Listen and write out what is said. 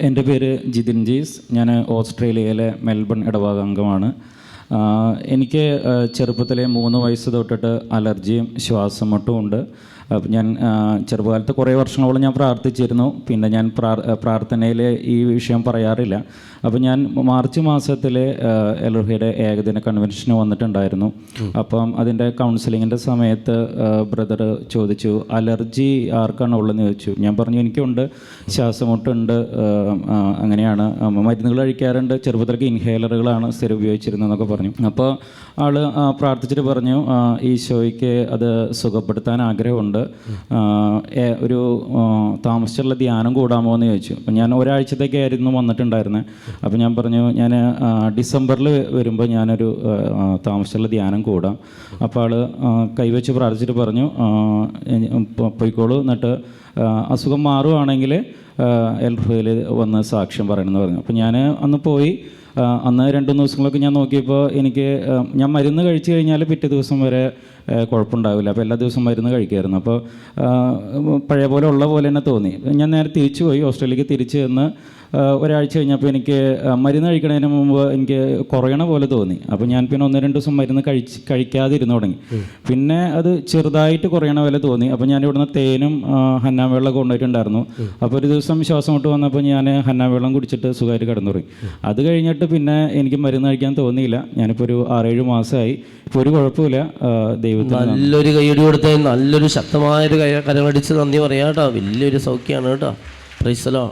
എന്റെ പേര് ജിതിൻ ജീസ്. ഞാൻ ഓസ്ട്രേലിയയിലെ മെൽബൺ ഇടവക അംഗമാണ്. എനിക്ക് ചെറുപ്പത്തിലെ മൂന്ന് വയസ്സ് തൊട്ടിട്ട് അലർജിയും ശ്വാസം മുട്ടും ഉണ്ട്. അപ്പം ഞാൻ ചെറുപ്പകാലത്ത് കുറേ വർഷങ്ങളോളം ഞാൻ പ്രാർത്ഥിച്ചിരുന്നു. പിന്നെ ഞാൻ പ്രാർ പ്രാർത്ഥനയിൽ ഈ വിഷയം പറയാറില്ല. അപ്പം ഞാൻ മാർച്ച് മാസത്തിൽ എൽഹയുടെ ഏകദിന കൺവെൻഷന് വന്നിട്ടുണ്ടായിരുന്നു. അപ്പം അതിന്റെ കൗൺസിലിങ്ങിന്റെ സമയത്ത് ബ്രദർ ചോദിച്ചു അലർജി ആർക്കാണ് ഉള്ളതെന്ന് ചോദിച്ചു? ഞാൻ പറഞ്ഞു എനിക്കുണ്ട്. ശ്വാസമുട്ടുണ്ട്. അങ്ങനെയാണ്. മരുന്നുകൾ കഴിക്കാറുണ്ട്. ചെറുപ്പത്തിലൊക്കെ ഇൻഹേലറുകളാണ് സ്ഥിരം ഉപയോഗിച്ചിരുന്നതെന്നൊക്കെ പറഞ്ഞു. അപ്പോൾ ആൾ പ്രാർത്ഥിച്ചിട്ട് പറഞ്ഞു ഈശോയ്ക്ക് അത് സുഖപ്പെടുത്താൻ ആഗ്രഹമുണ്ട്. ആ, ഒരു താമസിച്ചുള്ള ധ്യാനം കൂടാമോ എന്ന് ചോദിച്ചു. അപ്പം ഞാൻ ഒരാഴ്ചത്തേക്കായിരുന്നു വന്നിട്ടുണ്ടായിരുന്നത് അപ്പം ഞാൻ പറഞ്ഞു ഞാൻ ഡിസംബറിൽ വരുമ്പോൾ ഞാനൊരു താമസിച്ചുള്ള ധ്യാനം കൂടാം. അപ്പോൾ ആൾ കൈവച്ച് പ്രാർത്ഥിച്ചിട്ട് പറഞ്ഞു പൊയ്ക്കോളൂ എന്നിട്ട് അസുഖം മാറുവാണെങ്കിൽ എൽഫയിൽ വന്ന് സാക്ഷ്യം പറയണമെന്ന് പറഞ്ഞു. അപ്പോൾ ഞാൻ അന്ന് പോയി അന്ന് രണ്ട് മൂന്ന് ദിവസങ്ങളൊക്കെ ഞാൻ നോക്കിയപ്പോൾ എനിക്ക് ഞാൻ മരുന്ന് കഴിച്ചു കഴിഞ്ഞാൽ പിറ്റേ ദിവസം വരെ കുഴപ്പമുണ്ടാവില്ല അപ്പോൾ എല്ലാ ദിവസവും മരുന്ന് കഴിക്കുമായിരുന്നു അപ്പോൾ പഴയ പോലെ ഉള്ള പോലെ തന്നെ തോന്നി. ഞാൻ നേരെ തിരിച്ചു പോയി ഓസ്ട്രേലിയക്ക് തിരിച്ചു ചെന്ന് ഒരാഴ്ച കഴിഞ്ഞപ്പോൾ എനിക്ക് മരുന്ന് കഴിക്കുന്നതിന് മുമ്പ് എനിക്ക് കുറയണ പോലെ തോന്നി. അപ്പോൾ ഞാൻ പിന്നെ ഒന്ന് രണ്ട് ദിവസം മരുന്ന് കഴിച്ച് കഴിക്കാതിരുന്നു തുടങ്ങി. പിന്നെ അത് ചെറുതായിട്ട് കുറയണ പോലെ തോന്നി. അപ്പോൾ ഞാൻ ഇവിടുന്ന് തേനും ഹന്നാൻ ഹന്നാം വെള്ളം കൊണ്ടുപോയിട്ടുണ്ടായിരുന്നു അപ്പോൾ ഒരു ദിവസം ശ്വാസം മുട്ട് വന്നപ്പോൾ ഞാൻ ഹന്ന വെള്ളം കുടിച്ചിട്ട് സുഖമായിട്ട് കിടന്നു തുടങ്ങി അത് കഴിഞ്ഞിട്ട് പിന്നെ എനിക്ക് മരുന്ന് കഴിക്കാൻ തോന്നിയില്ല. ഞാനിപ്പോൾ ഒരു ആറേഴ് മാസമായി. ഇപ്പോൾ ഒരു കുഴപ്പമില്ല. ദൈവത്തിന്. നല്ലൊരു കൈയടി കൊടുത്ത നല്ലൊരു ശക്തമായൊരു കരമടിച്ച് നന്ദി പറയാം കേട്ടോ. വലിയൊരു സൗഖ്യമാണ് കേട്ടോ. പ്രൈസലോ